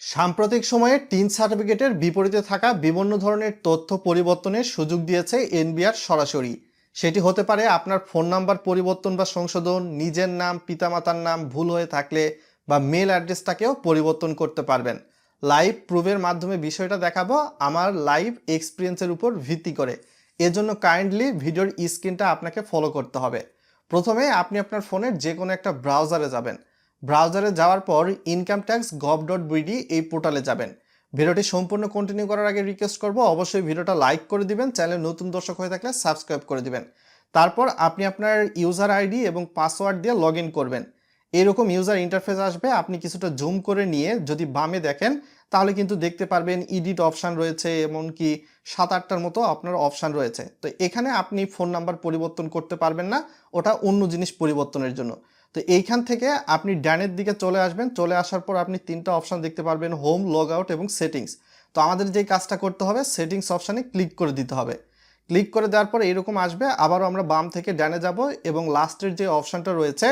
সাম্প্রতিক সময়ে টিন সার্টিফিকেটের বিপরীতে থাকা বিভিন্ন ধরনের তথ্য পরিবর্তনের সুযোগ দিয়েছে এনবিআর সরাসরি। সেটি হতে পারে আপনার ফোন নাম্বার পরিবর্তন বা সংশোধন, নিজের নাম, পিতামাতার নাম, ভুল হয়ে থাকলে বা মেল অ্যাড্রেসটাকেও পরিবর্তন করতে পারবেন। লাইভ প্রুফের মাধ্যমে বিষয়টা দেখাবো, আমার লাইভ এক্সপিরিয়েন্সের উপর ভিত্তি করে। এজন্য কাইন্ডলি ভিডিওর স্ক্রিনটা আপনাকে ফলো করতে হবে। প্রথমে আপনি আপনার ফোনের যে কোনো একটা ব্রাউজারে যাবেন। ব্রাউজারে যাওয়ার পর income tax gov dot BD এই পোর্টালে যাবেন। ভিডিওটি সম্পূর্ণ কন্টিনিউ করার আগে রিকোয়েস্ট করব, অবশ্যই ভিডিওটা লাইক করে দিবেন চ্যানেল নতুন দর্শক হয়ে থাকলে সাবস্ক্রাইব করে দিবেন। তারপর আপনি আপনার ইউজার আইডি এবং পাসওয়ার্ড দিয়ে লগ করবেন। এরকম ইউজার ইন্টারফেস আসবে, আপনি কিছুটা জুম করে নিয়ে যদি বামে দেখেন, তাহলে কিন্তু দেখতে পারবেন ইডিট অপশান রয়েছে, এমনকি সাত আটটার মতো আপনার অপশান রয়েছে। তো এখানে আপনি ফোন নাম্বার পরিবর্তন করতে পারবেন না, ওটা অন্য জিনিস পরিবর্তনের জন্য। তো এইখান থেকে আপনি ডানের দিকে চলে আসবেন, চলে আসার পর আপনি তিনটা অপশান দেখতে পারবেন হোম লগ আউট এবং সেটিংস তো আমাদের যে কাজটা করতে হবে সেটিংস অপশানে ক্লিক করে দিতে হবে। ক্লিক করে দেওয়ার পর এরকম আসবে, আবারও আমরা বাম থেকে ডানে যাব এবং লাস্টের যে অপশানটা রয়েছে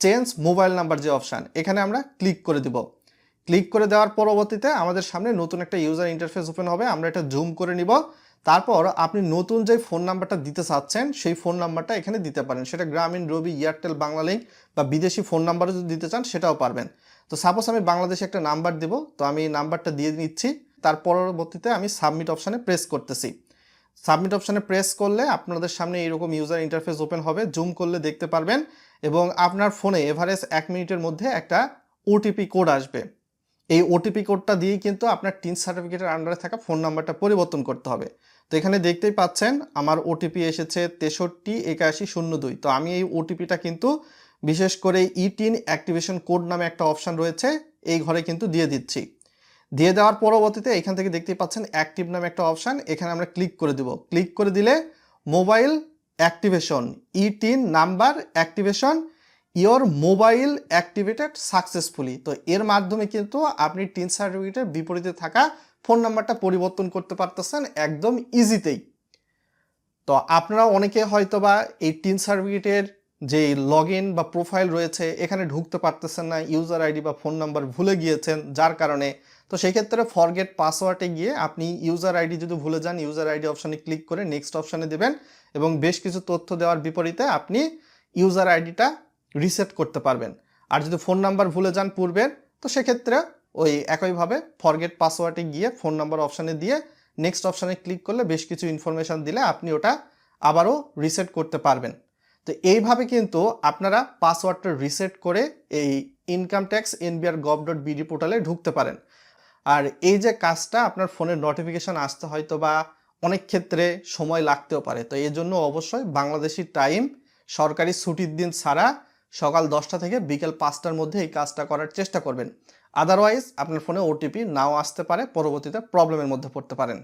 চেঞ্জ মোবাইল নাম্বার যে অপশান এখানে আমরা ক্লিক করে দিব। ক্লিক করে দেওয়ার পরবর্তীতে আমাদের সামনে নতুন একটা ইউজার ইন্টারফেস ওপেন হবে, আমরা এটা জুম করে নিব। তারপর আপনি নতুন যে ফোন নাম্বারটা দিতে চাচ্ছেন, সেই ফোন নাম্বারটা এখানে দিতে পারেন। সেটা গ্রামীণ, রবি, এয়ারটেল, বাংলা লিঙ্ক বা বিদেশি ফোন নাম্বারও যদি দিতে চান, সেটাও পারবেন। তো সাপোজ আমি বাংলাদেশে একটা নাম্বার দেব, তো আমি নাম্বারটা দিয়ে নিচ্ছি। তার পরবর্তীতে আমি সাবমিট অপশানে প্রেস করতেছি। সাবমিট অপশানে প্রেস করলে আপনাদের সামনে এরকম ইউজার ইন্টারফেস ওপেন হবে। জুম করলে দেখতে পারবেন এবং আপনার ফোনে এভারেজ এক মিনিটের মধ্যে একটা ওটিপি কোড আসবে। এই ওটিপি কোডটা দিয়েই কিন্তু আপনার টিন সার্টিফিকেটের আন্ডারে থাকা ফোন নাম্বারটা পরিবর্তন করতে হবে। তো এখানে দেখতেই পাচ্ছেন আমার ওটিপি এসেছে তেষট্টি, একাশি, শূন্য দুই। তো আমি এই ওটিপিটা কিন্তু বিশেষ করে ই টিন অ্যাক্টিভেশন কোড নামে একটা অপশান রয়েছে, এই ঘরে কিন্তু দিয়ে দিচ্ছি। দিয়ে দেওয়ার পরবর্তীতে এখান থেকে দেখতেই পাচ্ছেন অ্যাক্টিভ নামে একটা অপশান এখানে আমরা ক্লিক করে দিব। ক্লিক করে দিলে mobile activation e TIN number activation your mobile activated successfully তো এর মাধ্যমে কিন্তু আপনি টিন সার্টিফিকেটের বিপরীতে থাকা ফোন নাম্বারটা পরিবর্তন করতে পারতেছেন একদম ইজিতেই তো আপনারা অনেকে হয়তো বা এই টিন সার্টিফিকেটের যে লগ বা প্রোফাইল রয়েছে, এখানে ঢুকতে পারতেছেন না ইউজার আইডি বা ফোন নাম্বার ভুলে গিয়েছেন যার কারণে। তো সেই ক্ষেত্রে ফরগেট পাসওয়ার্ডে গিয়ে আপনি ইউজার আইডি যদি ভুলে যান ইউজার আইডি অপশানে ক্লিক করে নেক্সট অপশানে দেবেন এবং বেশ কিছু তথ্য দেওয়ার বিপরীতে আপনি ইউজার আইডিটা রিসেট করতে পারবেন। আর যদি ফোন নাম্বার ভুলে যান পূর্বের, তো সেক্ষেত্রে ওই একইভাবে ফরগেট পাসওয়ার্ডে গিয়ে ফোন নাম্বার অপশানে দিয়ে নেক্সট অপশানে ক্লিক করলে বেশ কিছু ইনফরমেশান দিলে আপনি ওটা আবারও রিসেট করতে পারবেন। তো এইভাবে কিন্তু আপনারা পাসওয়ার্ডটা রিসেট করে এই income tax NBR gov dot BD পোর্টালে ঢুকতে পারেন। আর এই যে কাজটা আপনার ফোনের নোটিফিকেশান আসতে হয়তো বা অনেক ক্ষেত্রে সময় লাগতেও পারে। তো এই জন্য অবশ্যই বাংলাদেশি টাইম সরকারি ছুটির দিন ছাড়া সকাল দশটা থেকে বিকেল পাঁচটার মধ্যে এই কাজটা করার চেষ্টা করবেন। আদারওয়াইজ আপনার ফোনে ওটিপি নাও আসতে পারে, পরবর্তীতে প্রবলেমের মধ্যে পড়তে পারেন।